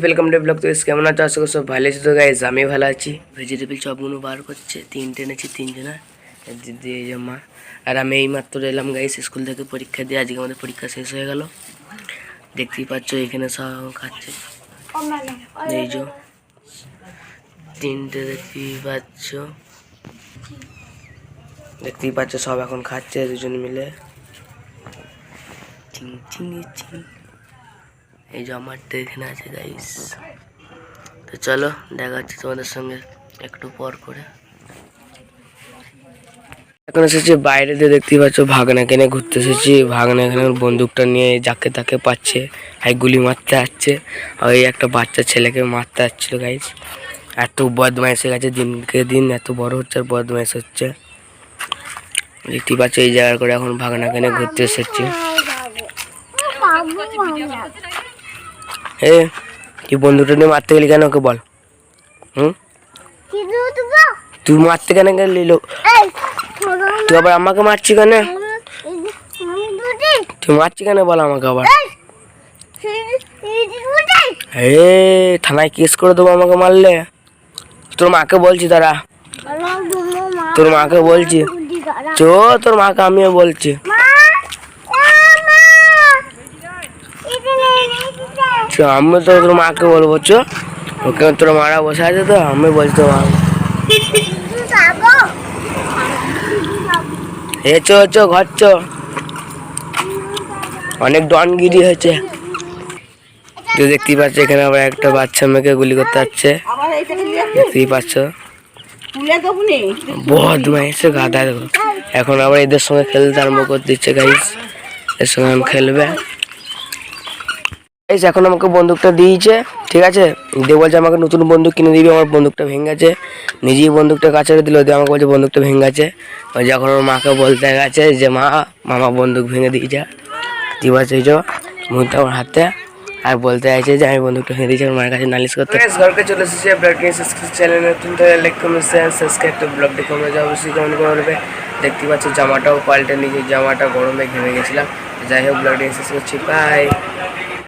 Welcome to blog তো কেমন আছো? আশা করি সব ভালো আছে। তো গাইজ আমি ভালো আছি। ভেজিটেবল চপগুলো বার করছে। তিনটে এনেছি তিনজনা। দিদি এই আর আমি এই মাত্র এলাম গাইস স্কুল থেকে পরীক্ষা দিয়ে। আজকে আমাদের পরীক্ষা শেষ হয়ে গেল। দেখতেই পাচ্ছ, এখানে সব খাচ্ছে। এই যে। তিনটে দেখতেই পাচ্ছ। দেখতেই পাচ্ছ, সব এখন খাচ্ছে দুজন মিলে। চিং চিং চিং। এই যে আমারটা এখানে আছে গাইস তো চলো, দেখা হচ্ছে তোমাদের সঙ্গে একটু পর করে। এখন এসেছি বাইরে দিয়ে, দেখতেই পাচ্ছ, ভাগনা কেনে ঘুরতে এসেছি। ভাগনা এখানে বন্দুকটা নিয়ে যাকে তাকে পাচ্ছে, আর গুলি মারতে আসছে আর এই একটা বাচ্চা ছেলেকে মারতে আসছিল গাইস এত বদমাইশ গেছে দিনকে দিন, এত বড় হচ্ছে আর বদমাইশ হচ্ছে। দেখতেই পাচ্ছ, এই জায়গার করে এখন ভাগনা কেনে ঘুরতে এসেছি। এ তুই বন্ধুটা নিয়ে মারতে গেলি কেন ওকে বল হুম? তুই মারতে কেন গেলি লোক তুই আবার আমাকে মারছি কেন? তুই মারছি কেন বল আমাকে আবার? এ থানায় কেস করে দেবো আমাকে মারলে। তোর মাকে বলছি তারা তোর মাকে বলছি। চো তোর মাকে আমিও বলছি। আমি তো তোর মাকে বলব, চো। ওকে তোর মারা বসে আছে তো, আমি তোর মাকে এ, চো চো, ঘর চো। অনেক ডনগিরি হয়েছে। তো দেখতেই পাচ্ছ, এখানে আবার একটা বাচ্চা মেয়েকে গুলি করতে নিয়ে দেখতেই পাচ্ছ। বহুত মাইসে গাদা এখন আবার এদের সঙ্গে খেলতে আরম্ভ করে দিচ্ছে গাইস এর সঙ্গে এখন খেলবে। গাইস এখন আমাকে বন্দুকটা দিয়েছে, ঠিক আছে? দিয়ে বলছে আমাকে নতুন বন্দুক কিনে দিবি, আমার বন্দুকটা ভেঙে গেছে নিজেই বন্দুকটা কাছে দিল, দিয়ে আমাকে বলছে বন্দুকটা ভেঙে গেছে ওই যখন ওর মাকে বলতে গেছে যে, মা, মামা বন্দুক ভেঙে দিয়েছে। এই যে মুখটা আমার হাতে। আর বলতে চাইছে যে, আমি বন্দুকটা ভেঙে দিয়েছি, আমার মায়ের কাছে নালিশ করতে। ঘরকে চলে এসেছি ব্লগ চ্যানেল নতুন লাইক কমেন্ট শেয়ার সাবস্ক্রাইব তো ব্লগটি কমে কমেন্ট করবে দেখতে পাচ্ছ জামাটাও পাল্টে, নিজের জামাটা গরমে ঘেমে গেছিলাম। যাই হোক ব্লগটি শেষ করছি বাই